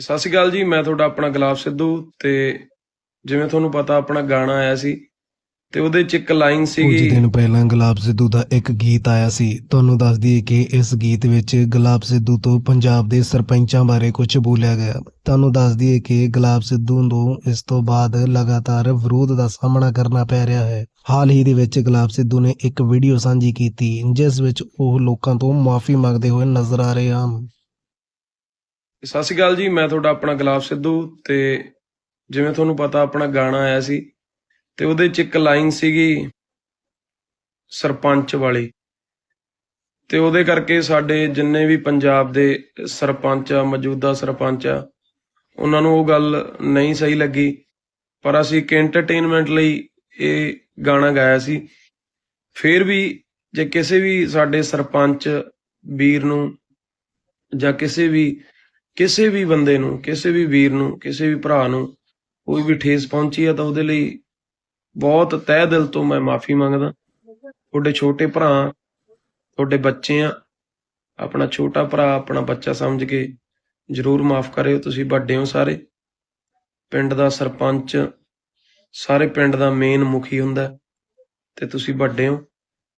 ਸਤਿ ਸ਼੍ਰੀ ਅਕਾਲ ਜੀ ਮੈਂ ਤੁਹਾਡਾ ਆਪਣਾ ਗੁਲਾਬ ਸਿੱਧੂ ਤੇ ਜਿਵੇਂ ਤੁਹਾਨੂੰ ਪਤਾ ਆਪਣਾ ਗਾਣਾ ਆਇਆ ਸੀ ਤੇ ਉਹਦੇ ਚ ਇੱਕ ਲਾਈਨ ਕੁਝ ਸੀਗੀ ਦਿਨ ਪਹਿਲਾਂ ਗੁਲਾਬ ਸਿੱਧੂ ਦਾ ਇੱਕ ਗੀਤ ਆਇਆ ਸੀ। ਤੁਹਾਨੂੰ ਦੱਸ ਦਈਏ ਕਿ ਇਸ ਗੀਤ ਵਿੱਚ ਗੁਲਾਬ ਸਿੱਧੂ ਤੋਂ ਪੰਜਾਬ ਦੇ ਸਰਪੰਚਾਂ ਬਾਰੇ ਕੁਝ ਬੋਲਿਆ ਗਿਆ। ਤੁਹਾਨੂੰ ਦੱਸ ਦਈਏ ਕਿ ਗੁਲਾਬ ਸਿੱਧੂ ਨੂੰ ਇਸ ਤੋਂ ਬਾਅਦ ਲਗਾਤਾਰ ਵਿਰੋਧ ਦਾ ਸਾਹਮਣਾ ਕਰਨਾ ਪੈ ਰਿਹਾ ਹੈ। ਹਾਲ ਹੀ ਦੇ ਵਿੱਚ ਗੁਲਾਬ ਸਿੱਧੂ ਨੇ ਇੱਕ ਵੀਡੀਓ ਸਾਂਝੀ ਕੀਤੀ ਜਿਸ ਵਿੱਚ ਉਹ ਲੋਕਾਂ ਤੋਂ ਮਾਫੀ ਮੰਗਦੇ ਹੋਏ ਨਜ਼ਰ ਆ ਰਹੇ ਹਨ। ਸਤਿ ਸ਼੍ਰੀ ਅਕਾਲ ਜੀ, ਮੈਂ ਤੁਹਾਡਾ ਆਪਣਾ ਗੁਲਾਬ ਸਿੱਧੂ ਤੇ ਜਿਵੇਂ ਤੁਹਾਨੂੰ ਪਤਾ ਆਪਣਾ ਗਾਣਾ ਆਇਆ ਸੀ ਤੇ ਉਹਦੇ ਚ ਇੱਕ ਲਾਈਨ ਸੀਗੀ ਸਰਪੰਚ ਵਾਲੀ। ਤੇ ਉਹਦੇ ਕਰਕੇ ਸਾਡੇ ਜਿੰਨੇ ਵੀ ਪੰਜਾਬ ਦੇ ਸਰਪੰਚ ਆ, ਮੌਜੂਦਾ ਸਰਪੰਚ ਆ, ਉਹਨਾਂ ਨੂੰ ਉਹ ਗੱਲ ਨਹੀਂ ਸਹੀ ਲੱਗੀ। ਪਰ ਅਸੀਂ ਇੱਕ ਐਂਟਰਟੇਨਮੈਂਟ ਲਈ ਇਹ ਗਾਣਾ ਗਾਇਆ ਸੀ। ਫਿਰ ਵੀ ਜੇ ਕਿਸੇ ਵੀ ਸਾਡੇ ਸਰਪੰਚ ਵੀਰ ਨੂੰ ਜਾਂ ਕਿਸੇ ਵੀ ਕਿਸੇ ਵੀ ਬੰਦੇ ਨੂੰ, ਕਿਸੇ ਵੀ ਵੀਰ ਨੂੰ, ਕਿਸੇ ਵੀ ਭਰਾ ਨੂੰ ਕੋਈ ਵੀ ਠੇਸ ਪਹੁੰਚੀ ਹੈ ਤਾਂ ਉਹਦੇ ਲਈ ਬਹੁਤ ਤਹਿ ਦਿਲ ਤੋਂ ਮੈਂ ਮਾਫੀ ਮੰਗਦਾ। ਤੁਹਾਡੇ ਛੋਟੇ ਭਰਾ, ਤੁਹਾਡੇ ਬੱਚੇ ਆ, ਆਪਣਾ ਛੋਟਾ ਭਰਾ, ਆਪਣਾ ਬੱਚਾ ਸਮਝ ਕੇ ਜਰੂਰ ਮਾਫ ਕਰਿਓ, ਤੁਸੀਂ ਵੱਡੇ ਹੋ ਸਾਰੇ। ਪਿੰਡ ਦਾ ਸਰਪੰਚ, ਸਾਰੇ ਪਿੰਡ ਦਾ ਮੇਨ ਮੁਖੀ ਹੁੰਦਾ ਤੇ ਤੁਸੀਂ ਵੱਡੇ ਹੋ।